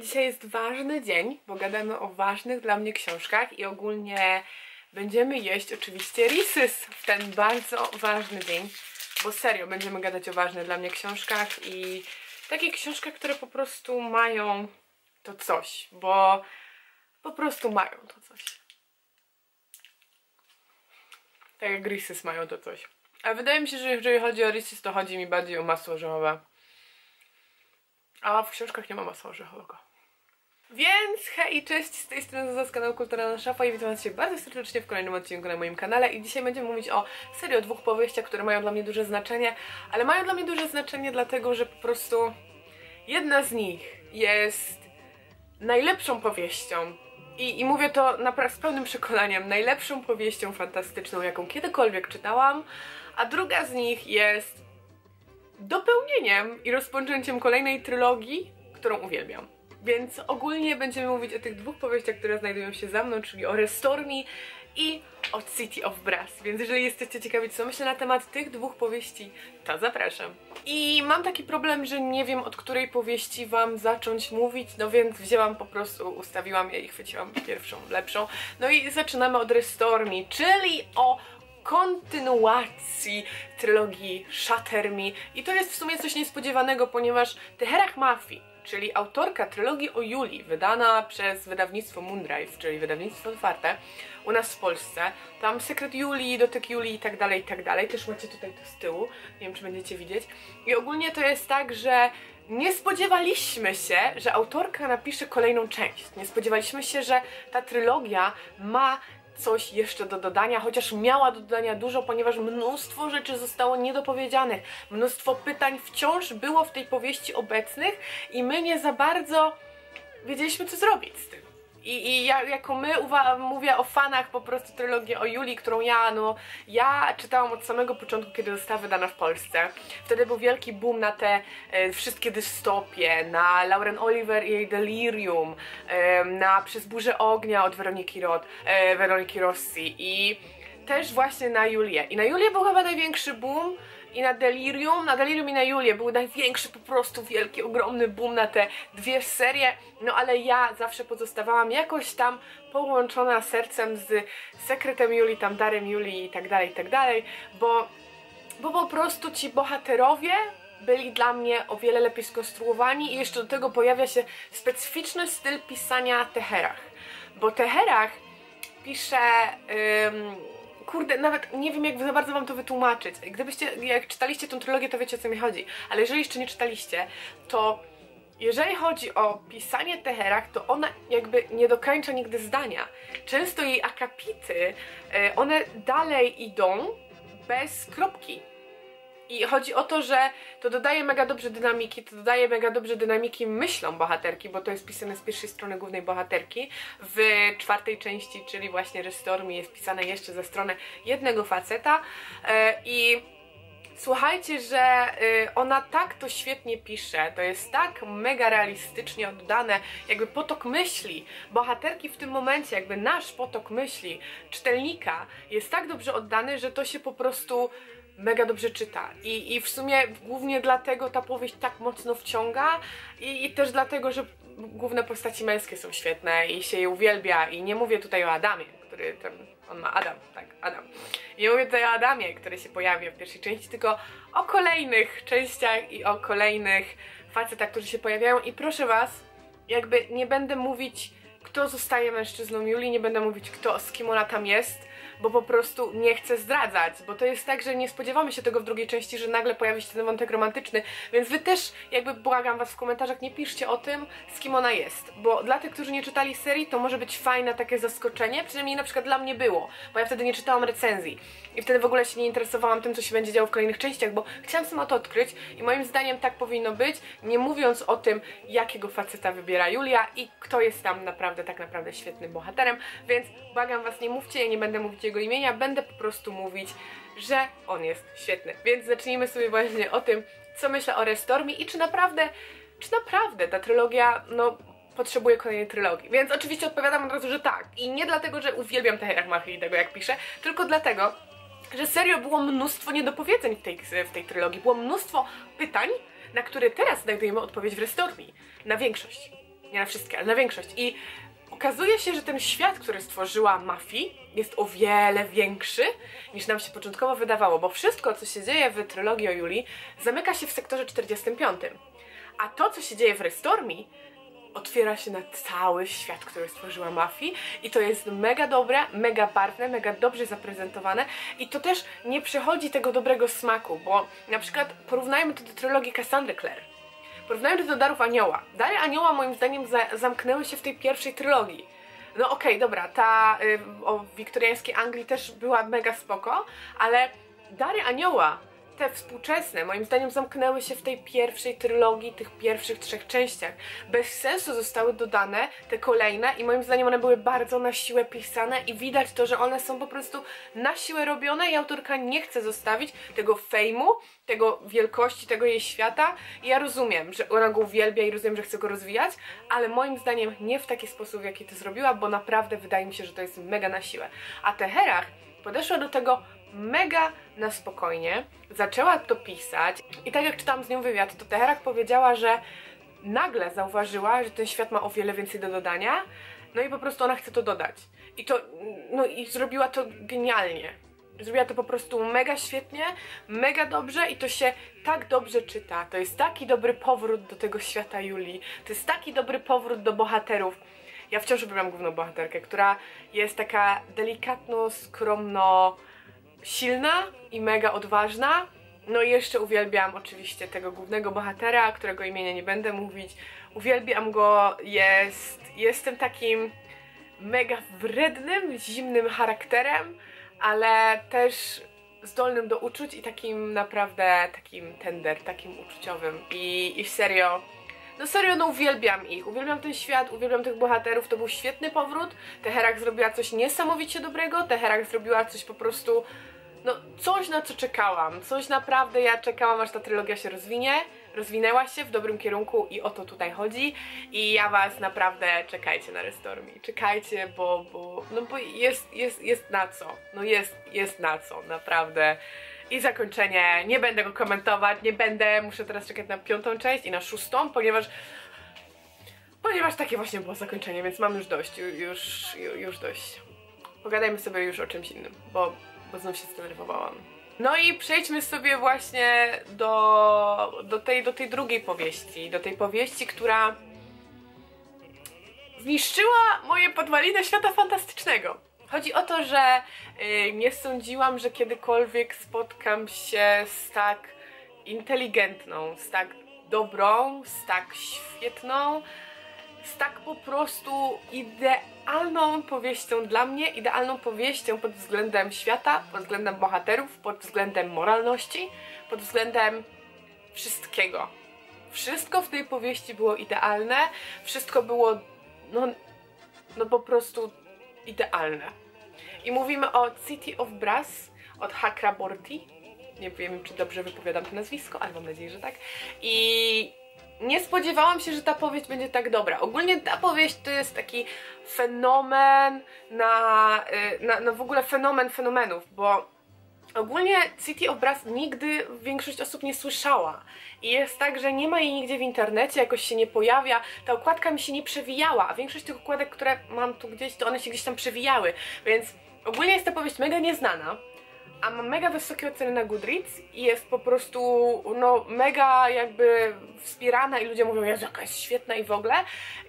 Dzisiaj jest ważny dzień, bo gadamy o ważnych dla mnie książkach i ogólnie będziemy jeść oczywiście Reese's w ten bardzo ważny dzień, bo serio będziemy gadać o ważnych dla mnie książkach i takie książkach, które po prostu mają to coś, bo po prostu mają to coś. Tak jak Reese's mają to coś. A wydaje mi się, że jeżeli chodzi o Reese's, to chodzi mi bardziej o masło orzechowe. A w książkach nie ma masła orzechowego. Więc hej, cześć, z tej strony Zuza z kanału Kulturalna Szafa i witam was się bardzo serdecznie w kolejnym odcinku na moim kanale. I dzisiaj będziemy mówić o serii o dwóch powieściach, które mają dla mnie duże znaczenie, ale mają dla mnie duże znaczenie dlatego, że po prostu jedna z nich jest najlepszą powieścią. I, i mówię to naprawdę z pełnym przekonaniem, najlepszą powieścią fantastyczną, jaką kiedykolwiek czytałam, a druga z nich jest dopełnieniem i rozpoczęciem kolejnej trylogii, którą uwielbiam. Więc ogólnie będziemy mówić o tych dwóch powieściach, które znajdują się za mną, czyli o Restormi i o City of Brass. Więc jeżeli jesteście ciekawi, co myślę na temat tych dwóch powieści, to zapraszam. I mam taki problem, że nie wiem od której powieści wam zacząć mówić, no więc wzięłam po prostu, ustawiłam je i chwyciłam pierwszą, lepszą. No i zaczynamy od Restormi, czyli o kontynuacji trylogii Shatter Me i to jest w sumie coś niespodziewanego, ponieważ Teherach Mafii, czyli autorka trylogii o Julii, wydana przez wydawnictwo Moondrive, czyli wydawnictwo otwarte, u nas w Polsce. Tam Sekret Julii, Dotyk Julii i tak dalej, i tak dalej. Też macie tutaj to z tyłu, nie wiem czy będziecie widzieć. I ogólnie to jest tak, że nie spodziewaliśmy się, że autorka napisze kolejną część. Nie spodziewaliśmy się, że ta trylogia ma coś jeszcze do dodania, chociaż miała do dodania dużo, ponieważ mnóstwo rzeczy zostało niedopowiedzianych. Mnóstwo pytań wciąż było w tej powieści obecnych i my nie za bardzo wiedzieliśmy, co zrobić z tym. I, i ja, jako my mówię o fanach po prostu trylogii o Julii, którą ja, no, ja czytałam od samego początku, kiedy została wydana w Polsce. Wtedy był wielki boom na te e, wszystkie dystopie, na Lauren Oliver i jej Delirium, e, na Przez burzę ognia od Weroniki, Rod, e, Weroniki Rossi i też właśnie na Julię. I na Julię był chyba największy boom, i na Delirium, na Delirium i na Julię był największy po prostu wielki, ogromny boom na te dwie serie, no ale ja zawsze pozostawałam jakoś tam połączona sercem z sekretem Julii, tam darem Julii i tak dalej, i tak dalej, bo, bo po prostu ci bohaterowie byli dla mnie o wiele lepiej skonstruowani i jeszcze do tego pojawia się specyficzny styl pisania Teherach, bo Teherach pisze... kurde, nawet nie wiem jak za bardzo wam to wytłumaczyć. Gdybyście, jak czytaliście tą trylogię, to wiecie o co mi chodzi. Ale jeżeli jeszcze nie czytaliście, to jeżeli chodzi o pisanie Teherach, to ona jakby nie dokończa nigdy zdania. Często jej akapity, e, one dalej idą bez kropki. I chodzi o to, że to dodaje mega dobrze dynamiki, to dodaje mega dobrze dynamiki myślom bohaterki, bo to jest pisane z pierwszej strony głównej bohaterki. W czwartej części, czyli właśnie Restorm jest pisane jeszcze ze strony jednego faceta e, i Słuchajcie, że y, ona tak to świetnie pisze, to jest tak mega realistycznie oddane, jakby potok myśli bohaterki w tym momencie, jakby nasz potok myśli czytelnika jest tak dobrze oddany, że to się po prostu mega dobrze czyta I, i w sumie głównie dlatego ta powieść tak mocno wciąga i, i też dlatego, że główne postaci męskie są świetne i się je uwielbia. I nie mówię tutaj o Adamie, który ten, on ma Adam, tak, Adam. Nie mówię tutaj o Adamie, który się pojawia w pierwszej części, tylko o kolejnych częściach i o kolejnych facetach, którzy się pojawiają. I proszę was, jakby nie będę mówić kto zostaje mężczyzną Julii, nie będę mówić kto, z kim ona tam jest, bo po prostu nie chcę zdradzać, bo to jest tak, że nie spodziewamy się tego w drugiej części, że nagle pojawi się ten wątek romantyczny, więc wy też jakby błagam was w komentarzach, nie piszcie o tym, z kim ona jest, bo dla tych, którzy nie czytali serii, to może być fajne takie zaskoczenie, przynajmniej na przykład dla mnie było, bo ja wtedy nie czytałam recenzji. I wtedy w ogóle się nie interesowałam tym, co się będzie działo w kolejnych częściach, bo chciałam sama to odkryć i moim zdaniem tak powinno być, nie mówiąc o tym, jakiego faceta wybiera Julia i kto jest tam naprawdę, tak naprawdę świetnym bohaterem, więc błagam was, nie mówcie, ja nie będę mówić jego imienia, będę po prostu mówić, że on jest świetny. Więc zacznijmy sobie właśnie o tym, co myślę o Restormi i czy naprawdę, czy naprawdę ta trylogia, no, potrzebuje kolejnej trylogii. Więc oczywiście odpowiadam od razu, że tak. I nie dlatego, że uwielbiam Teherach Machy i tego jak piszę, tylko dlatego, że serio było mnóstwo niedopowiedzeń w tej, w tej trylogii. Było mnóstwo pytań, na które teraz znajdujemy odpowiedź w Restormi. Na większość. Nie na wszystkie, ale na większość. I okazuje się, że ten świat, który stworzyła Mafi, jest o wiele większy niż nam się początkowo wydawało, bo wszystko, co się dzieje w trylogii o Julii, zamyka się w sektorze 45. A to, co się dzieje w Restormi, otwiera się na cały świat, który stworzyła Mafi i to jest mega dobre, mega barwne, mega dobrze zaprezentowane i to też nie przechodzi tego dobrego smaku, bo na przykład porównajmy to do trylogii Cassandry Clare. Porównajmy to do Darów Anioła. Dary Anioła moim zdaniem za zamknęły się w tej pierwszej trylogii. No okej, okay, dobra, ta y, o wiktoriańskiej Anglii też była mega spoko, ale Dary Anioła te współczesne, moim zdaniem, zamknęły się w tej pierwszej trylogii, tych pierwszych trzech częściach. Bez sensu zostały dodane te kolejne i moim zdaniem one były bardzo na siłę pisane i widać to, że one są po prostu na siłę robione i autorka nie chce zostawić tego fejmu, tego wielkości, tego jej świata. I ja rozumiem, że ona go uwielbia i rozumiem, że chce go rozwijać, ale moim zdaniem nie w taki sposób, w jaki to zrobiła, bo naprawdę wydaje mi się, że to jest mega na siłę. A Teherach podeszła do tego mega na spokojnie, zaczęła to pisać i tak jak czytałam z nią wywiad, to Teherak powiedziała, że nagle zauważyła, że ten świat ma o wiele więcej do dodania, no i po prostu ona chce to dodać. I to, no i zrobiła to genialnie. Zrobiła to po prostu mega świetnie, mega dobrze i to się tak dobrze czyta. To jest taki dobry powrót do tego świata Julii. To jest taki dobry powrót do bohaterów. Ja wciąż uwielbiam główną bohaterkę, która jest taka delikatno, skromno, silna i mega odważna. No i jeszcze uwielbiam oczywiście tego głównego bohatera, którego imienia nie będę mówić. Uwielbiam go, jest, jestem takim mega wrednym, zimnym charakterem, ale też zdolnym do uczuć i takim naprawdę takim tender, takim uczuciowym. I, i serio, no serio, no uwielbiam ich, uwielbiam ten świat, uwielbiam tych bohaterów, to był świetny powrót. Teherak zrobiła coś niesamowicie dobrego, Teherak zrobiła coś po prostu no coś na co czekałam, coś naprawdę ja czekałam aż ta trylogia się rozwinie, rozwinęła się w dobrym kierunku i o to tutaj chodzi. I ja was naprawdę czekajcie na Restormi, czekajcie, bo, bo, no bo jest, jest, jest na co, no jest, jest na co, naprawdę. I zakończenie, nie będę go komentować, nie będę, muszę teraz czekać na piątą część i na szóstą, ponieważ ponieważ takie właśnie było zakończenie, więc mam już dość, już, już dość. Pogadajmy sobie już o czymś innym, bo bo znów się zdenerwowałam. No i przejdźmy sobie właśnie do, do, tej, do tej drugiej powieści, do tej powieści, która zniszczyła moje podwaliny świata fantastycznego. Chodzi o to, że yy, nie sądziłam, że kiedykolwiek spotkam się z tak inteligentną, z tak dobrą, z tak świetną, z tak po prostu idealną powieścią dla mnie, idealną powieścią pod względem świata, pod względem bohaterów, pod względem moralności, pod względem wszystkiego. Wszystko w tej powieści było idealne, wszystko było no, no po prostu idealne. I mówimy o City of Brass od Hakra Borti. Nie wiem, czy dobrze wypowiadam to nazwisko, ale mam nadzieję, że tak. I nie spodziewałam się, że ta powieść będzie tak dobra. Ogólnie ta powieść to jest taki fenomen na, y, na, na w ogóle fenomen fenomenów, bo ogólnie City of Brass nigdy większość osób nie słyszała. I jest tak, że nie ma jej nigdzie w internecie, jakoś się nie pojawia, ta okładka mi się nie przewijała, a większość tych okładek, które mam tu gdzieś, to one się gdzieś tam przewijały, więc ogólnie jest ta powieść mega nieznana a ma mega wysokie oceny na Goodreads i jest po prostu no mega jakby wspierana i ludzie mówią, Jezu, jaka jest świetna i w ogóle.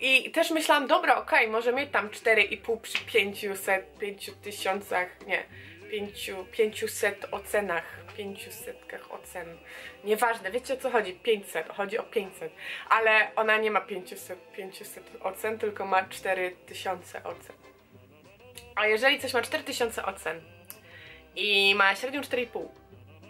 I też myślałam, dobra, okej, okay, może mieć tam 4,5 przy 500, 5000, nie, 5, 500 ocenach, 500 ocen. Nieważne, wiecie o co chodzi? 500, chodzi o 500. Ale ona nie ma 500, 500 ocen, tylko ma 4000 ocen. A jeżeli coś ma 4000 ocen, i ma średnią 4,5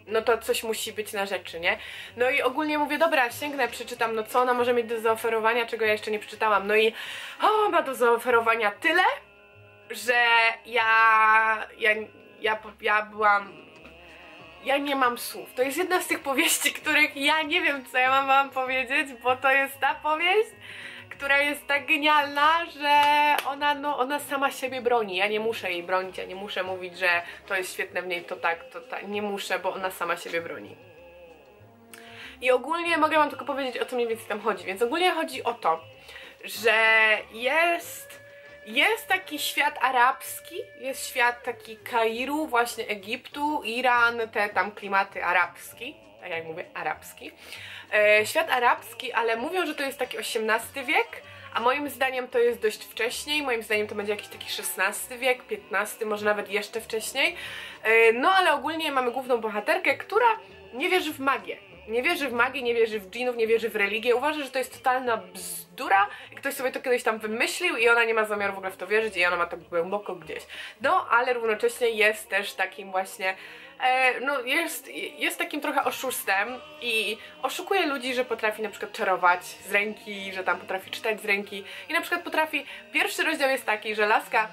no to coś musi być na rzeczy, nie? No i ogólnie mówię, dobra, sięgnę, przeczytam, no co ona może mieć do zaoferowania, czego ja jeszcze nie przeczytałam. No i o, ma do zaoferowania tyle, że ja, ja, ja, ja byłam, ja nie mam słów. To jest jedna z tych powieści, których ja nie wiem, co ja mam wam powiedzieć, bo to jest ta powieść, która jest tak genialna, że ona, no, ona sama siebie broni. Ja nie muszę jej bronić, ja nie muszę mówić, że to jest świetne w niej, to tak, to tak. Nie muszę, bo ona sama siebie broni. I ogólnie mogę wam tylko powiedzieć, o co mniej więcej tam chodzi. Więc ogólnie chodzi o to, że jest jest taki świat arabski, jest świat taki Kairu, właśnie Egiptu, Iran, te tam klimaty arabski, tak jak mówię, arabski. E, świat arabski, ale mówią, że to jest taki XVIII wiek, a moim zdaniem to jest dość wcześniej, moim zdaniem to będzie jakiś taki XVI wiek, XV, może nawet jeszcze wcześniej. E, no ale ogólnie mamy główną bohaterkę, która nie wierzy w magię. Nie wierzy w magię, nie wierzy w dżinów, nie wierzy w religię. Uważa, że to jest totalna bzdura i ktoś sobie to kiedyś tam wymyślił i ona nie ma zamiaru w ogóle w to wierzyć i ona ma to głęboko gdzieś. No, ale równocześnie jest też takim właśnie e, no jest, jest takim trochę oszustem i oszukuje ludzi, że potrafi na przykład czarować z ręki, że tam potrafi czytać z ręki i na przykład potrafi, pierwszy rozdział jest taki, że laska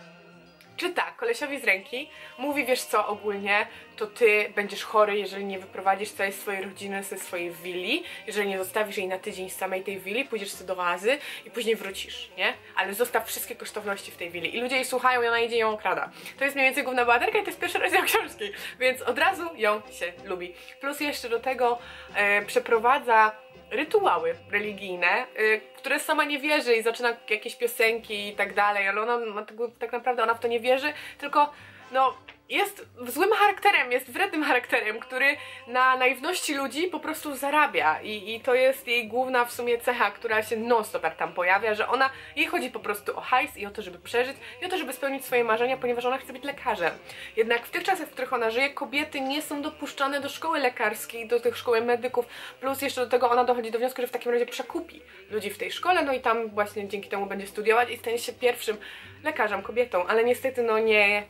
czyta kolesiowi z ręki, mówi wiesz co ogólnie, to ty będziesz chory, jeżeli nie wyprowadzisz całej swojej rodziny ze swojej willi, jeżeli nie zostawisz jej na tydzień z samej tej willi, pójdziesz sobie do oazy i później wrócisz, nie? Ale zostaw wszystkie kosztowności w tej willi. I ludzie jej słuchają i ona idzie ją okrada. To jest mniej więcej główna bohaterka i to jest pierwszy rozdział książki, więc od razu ją się lubi. Plus jeszcze do tego e, przeprowadza rytuały religijne, y, które sama nie wierzy i zaczyna jakieś piosenki i tak dalej, ale ona tak naprawdę ona w to nie wierzy, tylko no jest złym charakterem, jest wrednym charakterem, który na naiwności ludzi po prostu zarabia I, i to jest jej główna w sumie cecha, która się non-stop tam pojawia, że ona, jej chodzi po prostu o hajs i o to, żeby przeżyć i o to, żeby spełnić swoje marzenia, ponieważ ona chce być lekarzem. Jednak w tych czasach, w których ona żyje, kobiety nie są dopuszczane do szkoły lekarskiej, do tych szkoły medyków, plus jeszcze do tego ona dochodzi do wniosku, że w takim razie przekupi ludzi w tej szkole, no i tam właśnie dzięki temu będzie studiować i stanie się pierwszym lekarzem, kobietą, ale niestety no nie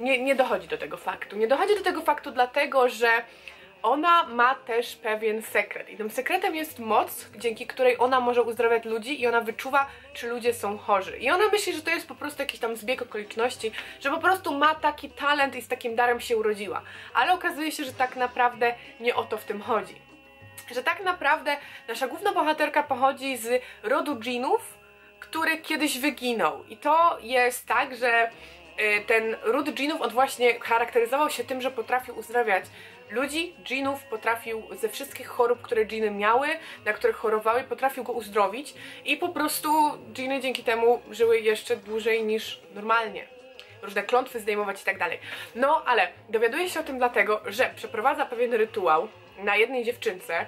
nie, nie dochodzi do tego faktu. Nie dochodzi do tego faktu dlatego, że ona ma też pewien sekret. I tym sekretem jest moc, dzięki której ona może uzdrawiać ludzi i ona wyczuwa, czy ludzie są chorzy. I ona myśli, że to jest po prostu jakiś tam zbieg okoliczności, że po prostu ma taki talent i z takim darem się urodziła. Ale okazuje się, że tak naprawdę nie o to w tym chodzi. Że tak naprawdę nasza główna bohaterka pochodzi z rodu dżinów, który kiedyś wyginął. I to jest tak, że ten ród dżinów on właśnie charakteryzował się tym, że potrafił uzdrawiać ludzi, dżinów, potrafił ze wszystkich chorób, które dżiny miały, na które chorowały, potrafił go uzdrowić i po prostu dżiny dzięki temu żyły jeszcze dłużej niż normalnie. Różne klątwy zdejmować i tak dalej. No, ale dowiaduje się o tym dlatego, że przeprowadza pewien rytuał na jednej dziewczynce,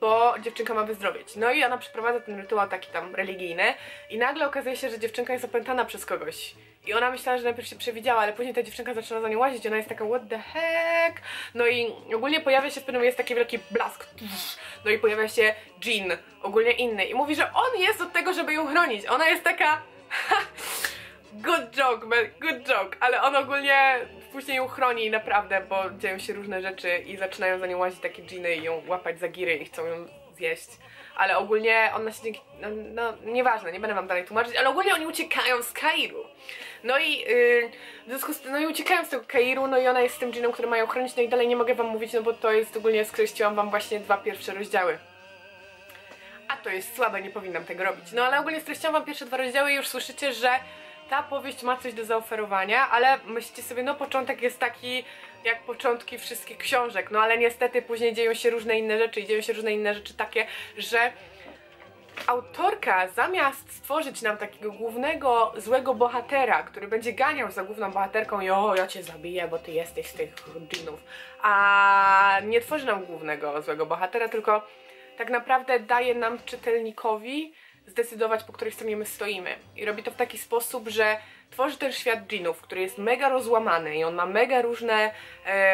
bo dziewczynka ma wyzdrowieć. No i ona przeprowadza ten rytuał taki tam religijny i nagle okazuje się, że dziewczynka jest opętana przez kogoś. I ona myślała, że najpierw się przewidziała, ale później ta dziewczynka zaczyna za nią łazić ona jest taka what the heck? No i ogólnie pojawia się w pewnym jest taki wielki blask. No i pojawia się Jean, ogólnie inny i mówi, że on jest od tego, żeby ją chronić. Ona jest taka good joke, man, good joke, ale on ogólnie później ją chroni naprawdę, bo dzieją się różne rzeczy i zaczynają za nią łazić takie dżiny i ją łapać za giry i chcą ją zjeść. Ale ogólnie ona się dzięki... No, no, nieważne, nie będę wam dalej tłumaczyć, ale ogólnie oni uciekają z Kairu. No i yy, w związku z tym, no i uciekają z tego Kairu, no i ona jest z tym dżinem, który mają chronić, no i dalej nie mogę wam mówić, no bo to jest ogólnie, skreśliłam wam właśnie dwa pierwsze rozdziały. A to jest słabe, nie powinnam tego robić. No ale ogólnie streściłam wam pierwsze dwa rozdziały i już słyszycie, że ta powieść ma coś do zaoferowania, ale myślicie sobie, no początek jest taki jak początki wszystkich książek, no ale niestety później dzieją się różne inne rzeczy i dzieją się różne inne rzeczy takie, że autorka zamiast stworzyć nam takiego głównego złego bohatera, który będzie ganiał za główną bohaterką i o, ja cię zabiję, bo ty jesteś z tych dżinów, a nie tworzy nam głównego złego bohatera, tylko tak naprawdę daje nam czytelnikowi zdecydować, po której stronie my stoimy. I robi to w taki sposób, że tworzy ten świat dżinów, który jest mega rozłamany i on ma mega różne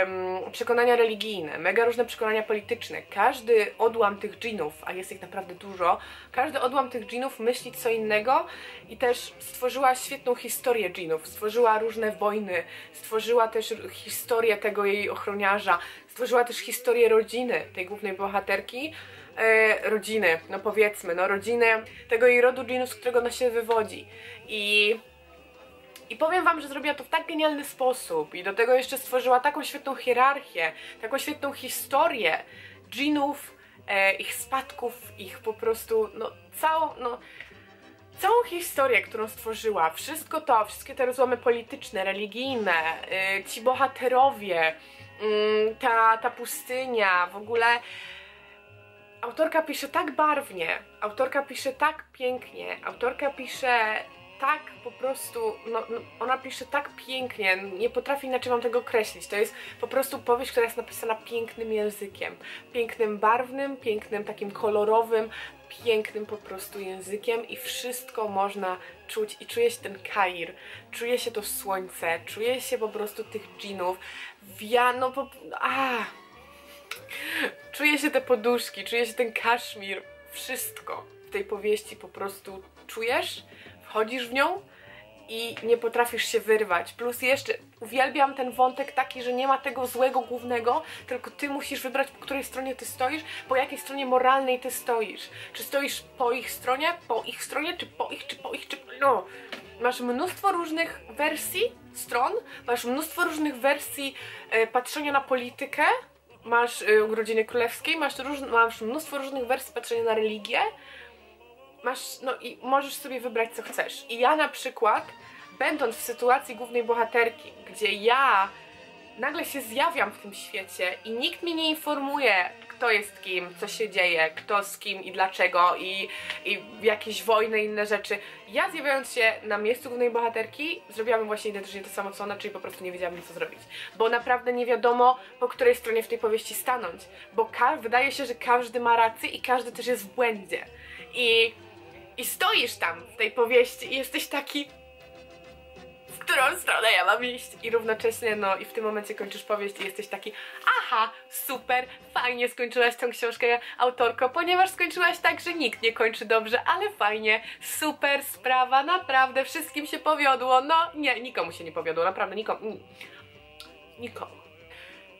um, przekonania religijne, mega różne przekonania polityczne. Każdy odłam tych dżinów, a jest ich naprawdę dużo, każdy odłam tych dżinów myśli co innego i też stworzyła świetną historię dżinów, stworzyła różne wojny, stworzyła też historię tego jej ochroniarza, stworzyła też historię rodziny tej głównej bohaterki, e, rodziny, no powiedzmy, no rodziny tego jej rodu dżinów, z którego ona się wywodzi. I i powiem wam, że zrobiła to w tak genialny sposób i do tego jeszcze stworzyła taką świetną hierarchię, taką świetną historię dżinów, e, ich spadków, ich po prostu, no całą, no całą historię, którą stworzyła, wszystko to, wszystkie te rozłomy polityczne, religijne, e, ci bohaterowie, mm, ta, ta pustynia, w ogóle. Autorka pisze tak barwnie, autorka pisze tak pięknie, autorka pisze tak po prostu, no, no, ona pisze tak pięknie, nie potrafię inaczej wam tego określić. To jest po prostu powieść, która jest napisana pięknym językiem. Pięknym, barwnym, pięknym, takim kolorowym, pięknym po prostu językiem i wszystko można czuć i czuje się ten Kair, czuje się to słońce, czuje się po prostu tych dżinów, wia, no po... a Czuje się te poduszki, czuje się ten kaszmir, wszystko w tej powieści po prostu czujesz, wchodzisz w nią i nie potrafisz się wyrwać. Plus jeszcze uwielbiam ten wątek taki, że nie ma tego złego głównego, tylko ty musisz wybrać, po której stronie ty stoisz, po jakiej stronie moralnej ty stoisz. Czy stoisz po ich stronie, po ich stronie, czy po ich, czy po ich, czy... No, masz mnóstwo różnych wersji stron, masz mnóstwo różnych wersji e, patrzenia na politykę, masz y, urodziny królewskiej, masz, róż, masz mnóstwo różnych wersji patrzenia na religię, masz, no i możesz sobie wybrać co chcesz. I ja na przykład, będąc w sytuacji głównej bohaterki, gdzie ja nagle się zjawiam w tym świecie i nikt mnie nie informuje, kto jest kim, co się dzieje, kto z kim i dlaczego i, i jakieś wojny inne rzeczy. Ja zjawiając się na miejscu głównej bohaterki, zrobiłam właśnie identycznie to samo co ona, czyli po prostu nie wiedziałam co zrobić. Bo naprawdę nie wiadomo, po której stronie w tej powieści stanąć. Bo wydaje się, że każdy ma rację i każdy też jest w błędzie. I, i stoisz tam w tej powieści i jesteś taki którą stronę ja mam iść i równocześnie, no i w tym momencie kończysz powieść i jesteś taki aha, super, fajnie skończyłaś tą książkę autorko, ponieważ skończyłaś tak, że nikt nie kończy dobrze, ale fajnie, super sprawa, naprawdę wszystkim się powiodło, no nie, nikomu się nie powiodło, naprawdę nikomu, nikomu.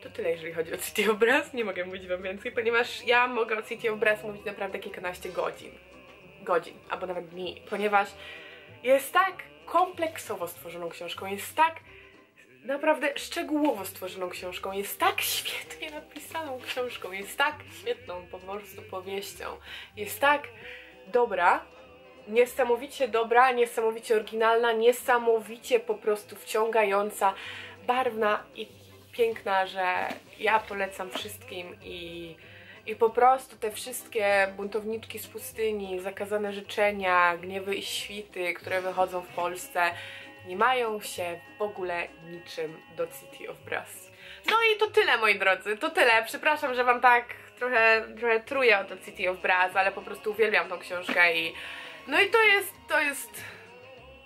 To tyle, jeżeli chodzi o City of Brass. Nie mogę mówić wam więcej, ponieważ ja mogę o City of Brass mówić naprawdę kilkanaście godzin. Godzin, albo nawet dni, ponieważ jest tak kompleksowo stworzoną książką, jest tak naprawdę szczegółowo stworzoną książką, jest tak świetnie napisaną książką, jest tak świetną po prostu powieścią, jest tak dobra, niesamowicie dobra, niesamowicie oryginalna, niesamowicie po prostu wciągająca, barwna i piękna, że ja polecam wszystkim i i po prostu te wszystkie buntowniczki z pustyni, zakazane życzenia, gniewy i świty, które wychodzą w Polsce, nie mają się w ogóle niczym do City of Brass. No i to tyle moi drodzy, to tyle. Przepraszam, że wam tak trochę, trochę truję o to City of Brass, ale po prostu uwielbiam tą książkę i no i to jest, to jest,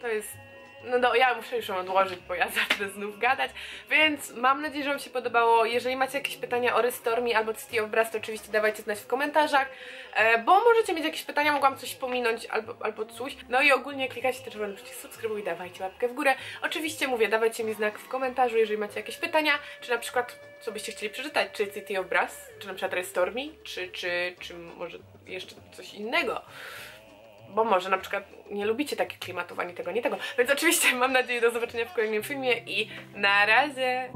to jest no, no ja muszę już ją odłożyć, bo ja zacznę znów gadać, więc mam nadzieję, że Wam się podobało. Jeżeli macie jakieś pytania o Restormi albo City of Brass, to oczywiście dawajcie znać w komentarzach, e, bo możecie mieć jakieś pytania, mogłam coś pominąć albo, albo coś. No i ogólnie klikajcie też czerwony przycisk subskrybuj, dawajcie łapkę w górę. Oczywiście mówię, dawajcie mi znak w komentarzu, jeżeli macie jakieś pytania, czy na przykład co byście chcieli przeczytać, czy City of Brass, czy na przykład Restormi, czy, czy, czy może jeszcze coś innego bo może na przykład nie lubicie takich klimatów ani tego, nie tego. Więc oczywiście mam nadzieję do zobaczenia w kolejnym filmie i na razie!